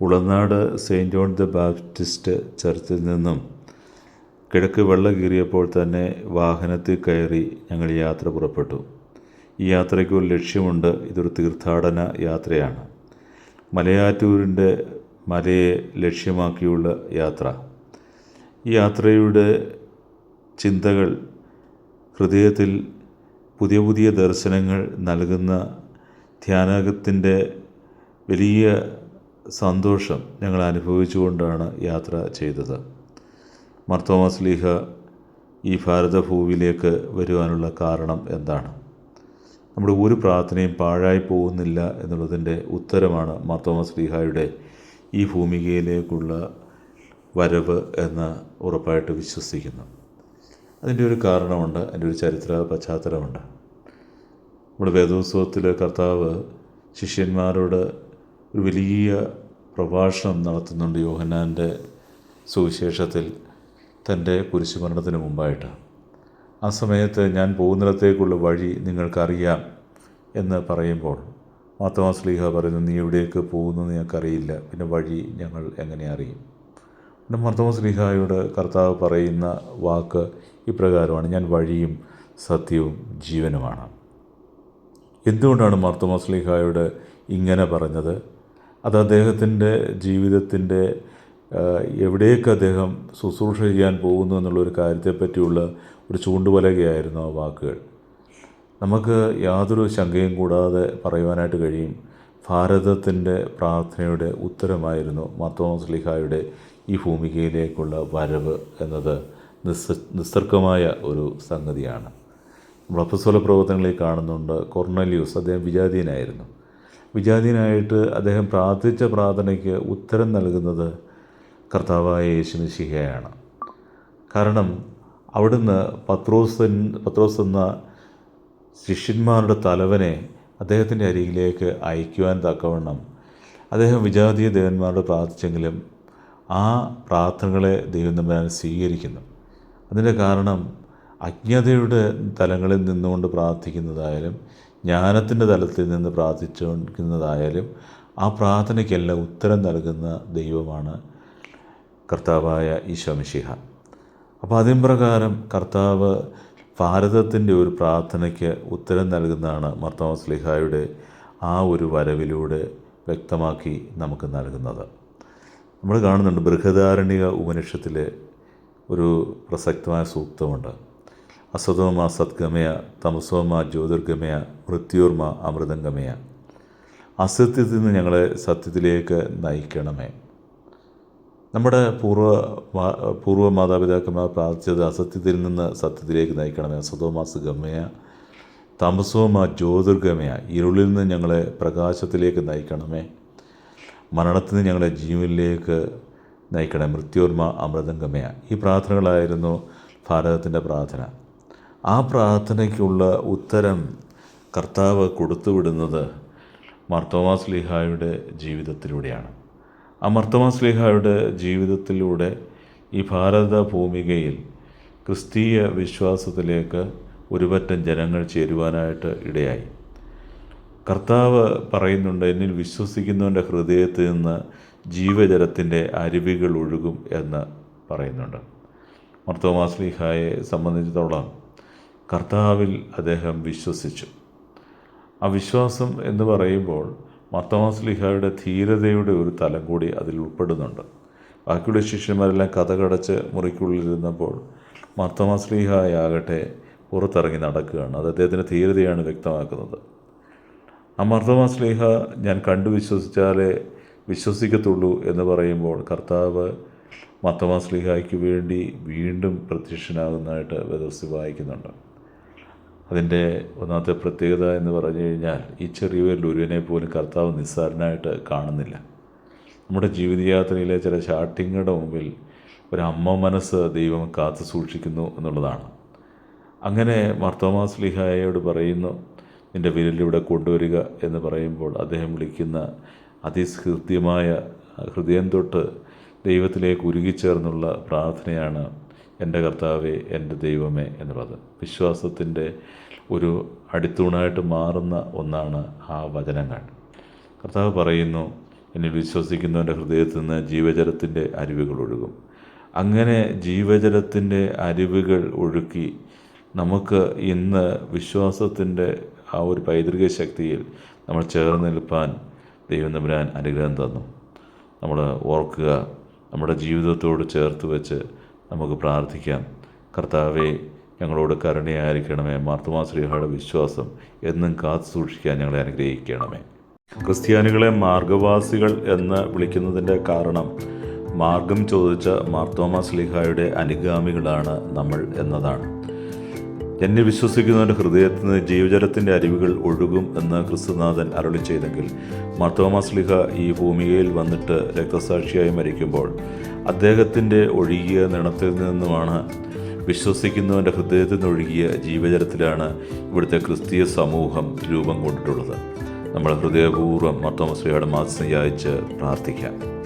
Ulanad saint John the Baptist ചർച്ചിൽ നിന്നും കിഴക്ക് വെള്ളം കീറിയപ്പോൾ തന്നെ വാഹനത്തിൽ കയറി ഞങ്ങൾ യാത്ര പുറപ്പെട്ടു. ഈ യാത്രയ്ക്ക് ഒരു ലക്ഷ്യമുണ്ട്. ഇതൊരു തീർത്ഥാടന യാത്രയാണ്. മലയാറ്റൂരിന്റെ മലയെ ലക്ഷ്യമാക്കിയുള്ള യാത്ര. ഈ യാത്രയുടെ ചിന്തകൾ ഹൃദയത്തിൽ പുതിയ പുതിയ ദർശനങ്ങൾ നൽകുന്ന ധ്യാനകത്തിന്റെ വലിയ സന്തോഷം ഞങ്ങൾ അനുഭവിച്ചുകൊണ്ടാണ് യാത്ര ചെയ്തത്. മർത്തോമസ് ലീഹ ഈ ഭാരതഭൂവിലേക്ക് വരുവാനുള്ള കാരണം എന്താണ്? നമ്മുടെ ഒരു പ്രാർത്ഥനയും പാഴായി പോകുന്നില്ല എന്നുള്ളതിന്റെ ഉത്തരമാണ് മർത്തോമസ് ലീഹായുടെ ഈ ഭൂമികയിലേക്കുള്ള വരവ് എന്ന് ഉറപ്പായിട്ട് വിശ്വസിക്കുന്നു. അതിന്റെ ഒരു കാരണമുണ്ട് അതിന്റെ ഒരു ചരിത്ര പശ്ചാത്തലമുണ്ട്. നമ്മുടെ വേദോത്സവത്തിൽ കർത്താവ് ശിഷ്യന്മാരോട് ഒരു വലിയ പ്രഭാഷണം നടത്തുന്നുണ്ട് യോഹന്നാന്റെ സുവിശേഷത്തിൽ തന്റെ കുരിശുമരണത്തിന് മുമ്പായിട്ട്. ആ സമയത്ത് ഞാൻ പോകുന്നിടത്തേക്കുള്ള വഴി നിങ്ങൾക്കറിയാം എന്ന് പറയുമ്പോൾ മാത്തമാ സ്ലീഹ പറയുന്നു നീ എവിടേക്ക് പോകുന്നു ഞങ്ങൾക്കറിയില്ല. പിന്നെ വഴി ഞങ്ങൾ എങ്ങനെ അറിയും? പിന്നെ മർത്തമ സ്ലീഹായോട് കർത്താവ് പറയുന്ന വാക്ക് ഇപ്രകാരമാണ് ഞാൻ വഴിയും സത്യവും ജീവനുമാണ്. എന്തുകൊണ്ടാണ് മർത്തമ സ്ലീഹായോട് ഇങ്ങനെ പറഞ്ഞത്? അത് അദ്ദേഹത്തിന്റെ ജീവിതത്തിന്റെ എവിടേക്ക് അദ്ദേഹം ശുശ്രൂഷ ചെയ്യാൻ പോകുന്നു എന്നുള്ളൊരു കാര്യത്തെപ്പറ്റിയുള്ള ഒരു ചൂണ്ടുപലകയായിരുന്നു ആ വാക്കുകൾ. നമുക്ക് യാതൊരു ശങ്കയും കൂടാതെ പറയുവാനായിട്ട് കഴിയും. ഭാരതത്തിന്റെ പ്രാർത്ഥനയുടെ ഉത്തരമായിരുന്നു മർത്തോമസ് ലിഹായുടെ ഈ ഭൂമികയിലേക്കുള്ള വരവ് എന്നത് നിസ്സ നിസ്തർക്കമായ ഒരു സംഗതിയാണ്. നമ്മൾ അപ്പസ്വല പ്രവർത്തനങ്ങളിൽ കാണുന്നുണ്ട് കൊർണലിയൂസ് അദ്ദേഹം വിജാതീയനായിരുന്നു. വിജാതീയനായിട്ട് അദ്ദേഹം പ്രാർത്ഥിച്ച പ്രാർത്ഥനയ്ക്ക് ഉത്തരം നൽകുന്നത് കർത്താവായ യേശുമിശിഹയാണ് കാരണം അവിടുന്ന് പത്രോസ് പത്രോസ് എന്ന ശിഷ്യന്മാരുടെ തലവനെ അദ്ദേഹത്തിന്റെ അരികിലേക്ക് അയക്കുവാൻ തക്കവണ്ണം അദ്ദേഹം വിജാതീയ ദേവന്മാരോട് പ്രാർത്ഥിച്ചെങ്കിലും ആ പ്രാർത്ഥനകളെ ദൈവം തമ്മിൽ സ്വീകരിക്കുന്നു. അതിന്റെ കാരണം അജ്ഞതയുടെ തലങ്ങളിൽ നിന്നുകൊണ്ട് പ്രാർത്ഥിക്കുന്നതായാലും ജ്ഞാനത്തിന്റെ തലത്തിൽ നിന്ന് പ്രാർത്ഥിച്ചുകൊണ്ടിരിക്കുന്നതായാലും ആ പ്രാർത്ഥനയ്ക്കെല്ലാം ഉത്തരം നൽകുന്ന ദൈവമാണ് കർത്താവായ ഈശോമിഷിഹ അപ്പോൾ അതിൻ പ്രകാരം കർത്താവ് ഭാരതത്തിന്റെ ഒരു പ്രാർത്ഥനയ്ക്ക് ഉത്തരം നൽകുന്നതാണ് മർത്തോമസ് ലിഹായുടെ ആ ഒരു വരവിലൂടെ വ്യക്തമാക്കി നമുക്ക് നൽകുന്നത്. നമ്മൾ കാണുന്നുണ്ട് ബൃഹദാരണിക ഉപനിഷത്തിലെ ഒരു പ്രസക്തമായ സൂക്തമുണ്ട്. അസതോമ സദ്ഗമയ തമസോമ ജ്യോതിർഗമയ മൃത്യോർമ അമൃതംഗമയ. അസത്യത്തിൽ നിന്ന് ഞങ്ങളെ സത്യത്തിലേക്ക് നയിക്കണമേ. നമ്മുടെ പൂർവ പൂർവ മാതാപിതാക്കന്മാർ പ്രാർത്ഥിച്ചത് അസത്യത്തിൽ നിന്ന് സത്യത്തിലേക്ക് നയിക്കണമേ. അസതോമ ഗമയ തമസോമ ജ്യോതിർഗമയ ഇരുളിൽ നിന്ന് ഞങ്ങളെ പ്രകാശത്തിലേക്ക് നയിക്കണമേ. മരണത്തിൽ നിന്ന് ഞങ്ങളെ ജീവനിലേക്ക് നയിക്കണേ മൃത്യോർമ അമൃതംഗമയ. ഈ പ്രാർത്ഥനകളായിരുന്നു ഭാരതത്തിന്റെ പ്രാർത്ഥന. ആ പ്രാർത്ഥനയ്ക്കുള്ള ഉത്തരം കർത്താവ് കൊടുത്തുവിടുന്നത് മർത്തോമാസ് ലിഹായുടെ ജീവിതത്തിലൂടെയാണ്. ആ മർത്തോമാസ് ലിഹായുടെ ജീവിതത്തിലൂടെ ഈ ഭാരത ഭൂമികയിൽ ക്രിസ്തീയ വിശ്വാസത്തിലേക്ക് ഒരുപറ്റം ജനങ്ങൾ ചേരുവാനായിട്ട് ഇടയായി. കർത്താവ് പറയുന്നുണ്ട് എന്നിൽ വിശ്വസിക്കുന്നവന്റെ ഹൃദയത്തിൽ നിന്ന് ജീവജലത്തിന്റെ അരുവികൾ ഒഴുകും എന്ന് പറയുന്നുണ്ട്. മർത്തോമാസ് ലീഹായെ സംബന്ധിച്ചിടത്തോളം കർത്താവിൽ അദ്ദേഹം വിശ്വസിച്ചു. ആ വിശ്വാസം എന്ന് പറയുമ്പോൾ മത്തമാസ്ലിഹയുടെ ധീരതയുടെ ഒരു തലം കൂടി അതിൽ ഉൾപ്പെടുന്നുണ്ട്. ബാക്കിയുള്ള ശിഷ്യന്മാരെല്ലാം കഥകടച്ച് മുറിക്കുള്ളിലിരുന്നപ്പോൾ മർത്തമാസ്ലിഹായാകട്ടെ പുറത്തിറങ്ങി നടക്കുകയാണ്. അത് അദ്ദേഹത്തിന്റെ ധീരതയാണ് വ്യക്തമാക്കുന്നത്. ആ മർത്തമാസ്ലിഹ ഞാൻ കണ്ടു വിശ്വസിച്ചാലേ വിശ്വസിക്കത്തുള്ളൂ എന്ന് പറയുമ്പോൾ കർത്താവ് മത്തമാസ്ലിഹായ്ക്ക് വേണ്ടി വീണ്ടും പ്രത്യക്ഷനാകുന്നതായിട്ട് വേദോസ്തി വായിക്കുന്നുണ്ട്. അതിന്റെ ഒന്നാമത്തെ പ്രത്യേകത എന്ന് പറഞ്ഞു കഴിഞ്ഞാൽ ഈ ചെറിയ ലുരുവിനെ പോലും കർത്താവ് നിസ്സാരനായിട്ട് കാണുന്നില്ല. നമ്മുടെ ജീവിതയാത്രയിലെ ചില ചാട്ടിങ്ങളുടെ മുമ്പിൽ ഒരു അമ്മ മനസ്സ് ദൈവം കാത്തു സൂക്ഷിക്കുന്നു എന്നുള്ളതാണ്. അങ്ങനെ മർത്തോമാ ലിഹായോട് പറയുന്നു നിന്റെ വിരലിവിടെ കൊണ്ടുവരിക എന്ന് പറയുമ്പോൾ അദ്ദേഹം വിളിക്കുന്ന അതിസ്ഹൃദ്യമായ ഹൃദയം തൊട്ട് ദൈവത്തിലേക്ക് ഉരുകിച്ചേർന്നുള്ള പ്രാർത്ഥനയാണ് എന്റെ കർത്താവെ എന്റെ ദൈവമേ എന്നുള്ളത് വിശ്വാസത്തിന്റെ ഒരു അടിത്തൂണായിട്ട് മാറുന്ന ഒന്നാണ് ആ വചനങ്ങൾ. കർത്താവ് പറയുന്നു എന്നിൽ വിശ്വസിക്കുന്നവന്റെ ഹൃദയത്തിൽ നിന്ന് ജീവജലത്തിന്റെ അരുവികൾ ഒഴുകും. അങ്ങനെ ജീവജലത്തിന്റെ അരുവികൾ ഒഴുക്കി നമുക്ക് ഇന്ന് വിശ്വാസത്തിന്റെ ആ ഒരു പൈതൃക ശക്തിയിൽ നമ്മൾ ചേർന്ന് നിൽപ്പാൻ ദൈവം തമ്പുരാൻ അനുഗ്രഹം തന്നു. നമ്മൾ ഓർക്കുക നമ്മുടെ ജീവിതത്തോട് ചേർത്ത് വെച്ച് നമുക്ക് പ്രാർത്ഥിക്കാം. കർത്താവെ ഞങ്ങളോട് കരുണയായിരിക്കണമേ. മാർത്തുമാ ശ്രീഹയുടെ വിശ്വാസം എന്നും കാത്തു സൂക്ഷിക്കാൻ ഞങ്ങളെ അനുഗ്രഹിക്കണമേ. ക്രിസ്ത്യാനികളെ മാർഗവാസികൾ എന്ന് വിളിക്കുന്നതിന്റെ കാരണം മാർഗം ചോദിച്ച മാർത്തോമാ സ്ലിഹായുടെ അനുഗാമികളാണ് നമ്മൾ എന്നതാണ്. എന്നെ വിശ്വസിക്കുന്നവന്റെ ഹൃദയത്തിൽ നിന്ന് ജീവജലത്തിന്റെ അരുവികൾ ഒഴുകും എന്ന് ക്രിസ്തുനാഥൻ അരുളി ചെയ്തെങ്കിൽ മാർത്തോമാസ്ലിഹ ഈ ഭൂമികയിൽ വന്നിട്ട് രക്തസാക്ഷിയായി മരിക്കുമ്പോൾ അദ്ദേഹത്തിന്റെ ഒഴുകിയ നിണത്തിൽ നിന്നുമാണ് വിശ്വസിക്കുന്നവന്റെ ഹൃദയത്തിൽ നിന്ന് ഒഴുകിയ ജീവജലത്തിലാണ് ഇവിടുത്തെ ക്രിസ്തീയ സമൂഹം രൂപം കൊണ്ടിട്ടുള്ളത്. നമ്മൾ ഹൃദയപൂർവം മർത്തോമസ്ലിഹയുടെ മാസം യാച്ച് പ്രാർത്ഥിക്കാം.